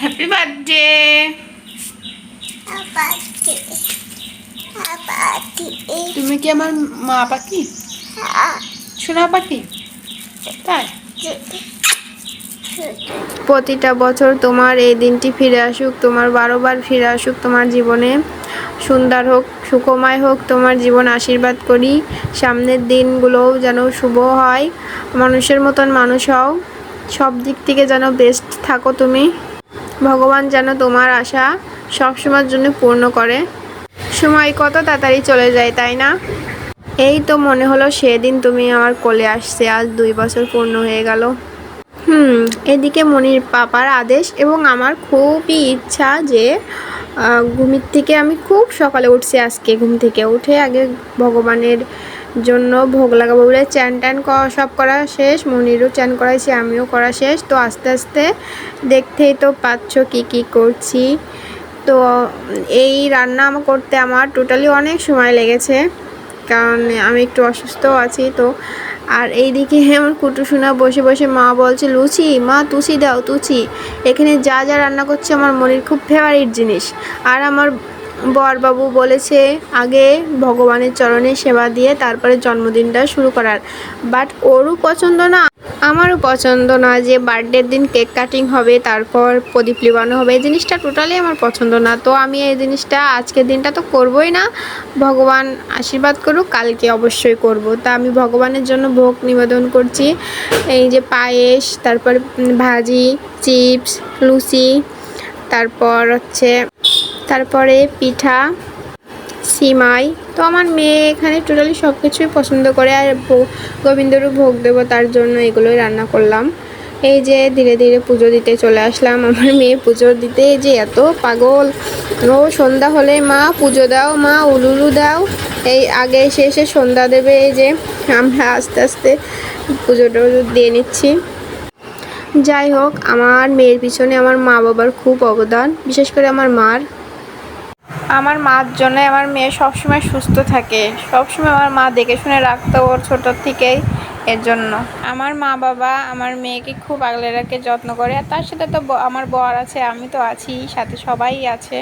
Happy birthday তুমি কি আমার মা পাখি? সোনা পাখি? প্রতিটা বছর তোমার এই দিনটি ফিরে আসুক, তোমার বারোবার ফিরে আসুক, তোমার জীবনে সুন্দর হোক, সুখময় হোক, তোমার জীবন আশীর্বাদ করি। সামনের দিনগুলোও যেন শুভ হয়। মানুষের মতন মানুষ হও। সব দিক থেকে যেন বেস্ট থাকো তুমি। ভগবান যেন তোমার আশা সবসময়ের জন্য পূর্ণ করে। সময় কত তাড়াতাড়ি চলে যায়, তাই না? এই তো মনে হলো সেদিন তুমি আমার কোলে আসছে, আজ দুই বছর পূর্ণ হয়ে গেল। হুম, এদিকে মনির পাপার আদেশ এবং আমার খুবই ইচ্ছা যে ঘুমির থেকে আমি খুব সকালে উঠছি আজকে, ঘুম থেকে উঠে আগে ভগবানের জন্য ভোগ লাগাবো বলে চ্যান ট্যান সব করা শেষ, মনিরও চ্যান করাইছি, আমিও করা শেষ। তো আস্তে আস্তে দেখতেই তো পাচ্ছ কি কি করছি। তো এই রান্না আমার করতে আমার টোটালি অনেক সময় লেগেছে, কারণ আমি একটু অসুস্থ আছি তো। আর এই এইদিকে আমার কুটুসোনা বসে বসে মা বলছে, লুচি, মা তুচি দাও তুচি এখানে যা যা রান্না করছে, আমার মনির খুব ফেভারিট জিনিস। আর আমার বরবাবু বলেছে, আগে ভগবানের চরণে সেবা দিয়ে তারপরে জন্মদিনটা শুরু করার। বাট ওরও পছন্দ না, আমারও পছন্দ না যে বার্থডের দিন কেক কাটিং হবে, তারপর প্রদীপ লিবানো হবে। এই জিনিসটা টোটালি আমার পছন্দ না। তো আমি এই জিনিসটা আজকের দিনটা তো করবই না। ভগবান আশীর্বাদ করুক, কালকে অবশ্যই করব। তা আমি ভগবানের জন্য ভোগ নিবেদন করছি। এই যে পায়েস, তারপর ভাজি, চিপস, লুচি, তারপর হচ্ছে তারপরে পিঠা, সিমাই। তো আমার মেয়ে এখানে টোটালি সব কিছুই পছন্দ করে আর গোবিন্দরও ভোগ দেবো তার জন্য এগুলোই রান্না করলাম। এই যে ধীরে ধীরে পুজো দিতে চলে আসলাম। আমার মেয়ে পুজো দিতে যে এত পাগল। ও সন্ধ্যা হলে, মা, পুজো দাও, মা, উলুলু দাও। এই আগে এসে এসে সন্ধ্যা দেবে এই যে, আমরা আস্তে আস্তে পুজো টুজো দিয়ে নিচ্ছি। যাই হোক, আমার মেয়ের পিছনে আমার মা বাবার খুব অবদান। বিশেষ করে আমার মার আমার মার জন্য আমার মেয়ে সবসময় সুস্থ থাকে। সবসময় আমার মা দেখে শুনে রাখতো ওর ছোটোর থেকেই এর জন্য। আমার মা বাবা আমার মেয়েকে খুব আগলে রাখে যত্ন করে। আর তার সাথে তো আমার বর আছে, আমি তো আছি, সাথে সবাই আছে।